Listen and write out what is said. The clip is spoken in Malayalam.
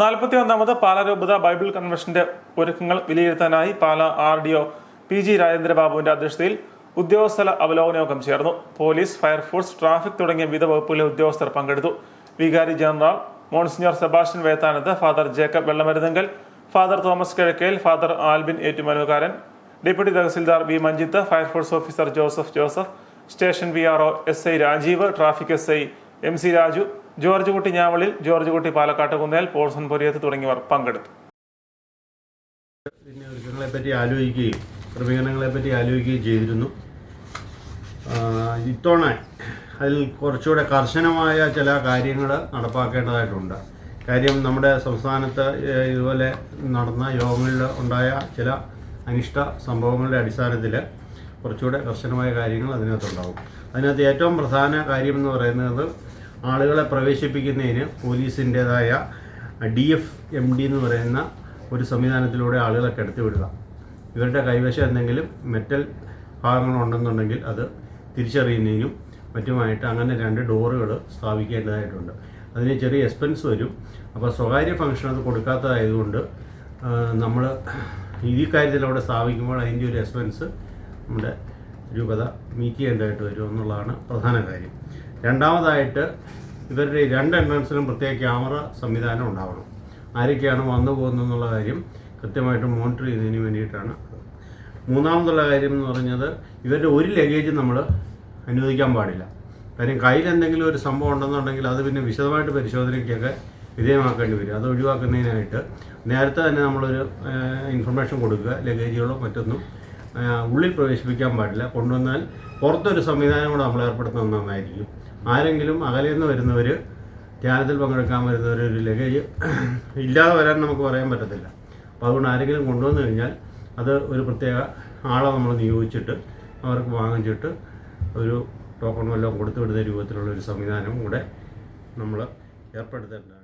നാൽപ്പത്തി ഒന്നാമത് പാല രൂപത ബൈബിൾ കൺവെൻഷന്റെ ഒരുക്കങ്ങൾ വിലയിരുത്താനായി Pala R D O P G രാജേന്ദ്രബാബുവിന്റെ അധ്യക്ഷതയിൽ ഉദ്യോഗസ്ഥല അവലോകന യോഗം ചേർന്നു. പോലീസ് ഫയർഫോഴ്സ് ട്രാഫിക് തുടങ്ങിയ വിവിധ വകുപ്പുകളിലെ ഉദ്യോഗസ്ഥർ പങ്കെടുത്തു. വികാരി general monsignor Sebastian Vethanath father Jacob Vellamaruthunkal father Thomas Kizhakkel father Albin Ettumanukaran deputy tahsildar V Manjith fire force officer Joseph Joseph station V R O S I Rajeev traffic S I M C Raju George Kutty Njavalil George കുട്ടി പാലക്കാട്ട് കുന്നേൽ പോൾസൺ പൊരിയത്ത് തുടങ്ങിയവർ പങ്കെടുത്തു. പറ്റി ആലോചിക്കുകയും ക്രമീകരണങ്ങളെ പറ്റി ആലോചിക്കുകയും ചെയ്തിരുന്നു. ഇത്തവണ അതിൽ കുറച്ചുകൂടെ കർശനമായ ചില കാര്യങ്ങൾ നടപ്പാക്കേണ്ടതായിട്ടുണ്ട്. കാര്യം നമ്മുടെ സംസ്ഥാനത്ത് ഇതുപോലെ നടന്ന യോഗങ്ങളിൽ ഉണ്ടായ ചില അനിഷ്ട സംഭവങ്ങളുടെ അടിസ്ഥാനത്തിൽ കുറച്ചുകൂടെ കർശനമായ കാര്യങ്ങൾ അതിനകത്തുണ്ടാകും അതിനകത്ത് ഏറ്റവും പ്രധാന കാര്യം എന്ന് പറയുന്നത് ആളുകളെ പ്രവേശിപ്പിക്കുന്നതിന് പോലീസിന്റേതായ ഡി എഫ് എം ഡി എന്ന് പറയുന്ന ഒരു സംവിധാനത്തിലൂടെ ആളുകളെ കടത്തിവിടുക ഇവരുടെ കൈവശം എന്തെങ്കിലും മെറ്റൽ ഭാഗങ്ങളുണ്ടെന്നുണ്ടെങ്കിൽ അത് തിരിച്ചറിയുന്നതിനും മറ്റുമായിട്ട് അങ്ങനെ രണ്ട് ഡോറുകൾ സ്ഥാപിക്കേണ്ടതായിട്ടുണ്ട്. അതിന് ചെറിയ എക്സ്പെൻസ് വരും. അപ്പോൾ സ്വകാര്യ ഫംഗ്ഷൻ അത് കൊടുക്കാത്തതായതുകൊണ്ട് നമ്മൾ ഈ കാര്യത്തിൽ അവിടെ സ്ഥാപിക്കുമ്പോൾ അതിന്റെ ഒരു എക്സ്പെൻസ് നമ്മുടെ രൂപത മീറ്റ് ചെയ്യേണ്ടതായിട്ട് വരും എന്നുള്ളതാണ് പ്രധാന കാര്യം. രണ്ടാമതായിട്ട് ഇവരുടെ രണ്ട് എൻട്രൻസിലും പ്രത്യേക ക്യാമറ സംവിധാനം ഉണ്ടാവണം. ആരൊക്കെയാണ് വന്നു പോകുന്നത് എന്നുള്ള കാര്യം കൃത്യമായിട്ട് മോണിറ്റർ ചെയ്യുന്നതിന് വേണ്ടിയിട്ടാണ്. മൂന്നാമതുള്ള കാര്യം എന്ന് പറഞ്ഞത് ഇവരുടെ ഒരു ലഗേജ് നമ്മൾ അനുവദിക്കാൻ പാടില്ല. കാര്യം കയ്യിൽ എന്തെങ്കിലും ഒരു സംഭവം ഉണ്ടെന്നുണ്ടെങ്കിൽ അത് പിന്നെ വിശദമായിട്ട് പരിശോധനയ്ക്കൊക്കെ വിധേയമാക്കേണ്ടി വരും. അത് ഒഴിവാക്കുന്നതിനായിട്ട് നേരത്തെ തന്നെ നമ്മളൊരു ഇൻഫർമേഷൻ കൊടുക്കുക ലഗേജുകളോ മറ്റൊന്നും ഉള്ളിൽ പ്രവേശിപ്പിക്കാൻ പാടില്ല. കൊണ്ടുവന്നാൽ പുറത്തൊരു സംവിധാനം കൂടെ നമ്മൾ ഏർപ്പെടുത്തുന്നത് നന്നായിരിക്കും. ആരെങ്കിലും അകലെ നിന്ന് വരുന്നവർ ധ്യാനത്തിൽ പങ്കെടുക്കാൻ വരുന്നവർ ഒരു ലഗേജ് ഇല്ലാതെ വരാൻ നമുക്ക് പറയാൻ പറ്റത്തില്ല. അപ്പോൾ അതുകൊണ്ട് ആരെങ്കിലും കൊണ്ടുവന്നു കഴിഞ്ഞാൽ അത് ഒരു പ്രത്യേക ആളെ നമ്മൾ നിയോഗിച്ചിട്ട് അവർക്ക് വാങ്ങിച്ചിട്ട് ഒരു ടോക്കൺ വല്ലതും കൊടുത്തു വിടുന്ന രൂപത്തിലുള്ള ഒരു സംവിധാനം കൂടെ നമ്മൾ ഏർപ്പെടുത്തേണ്ടതാണ്.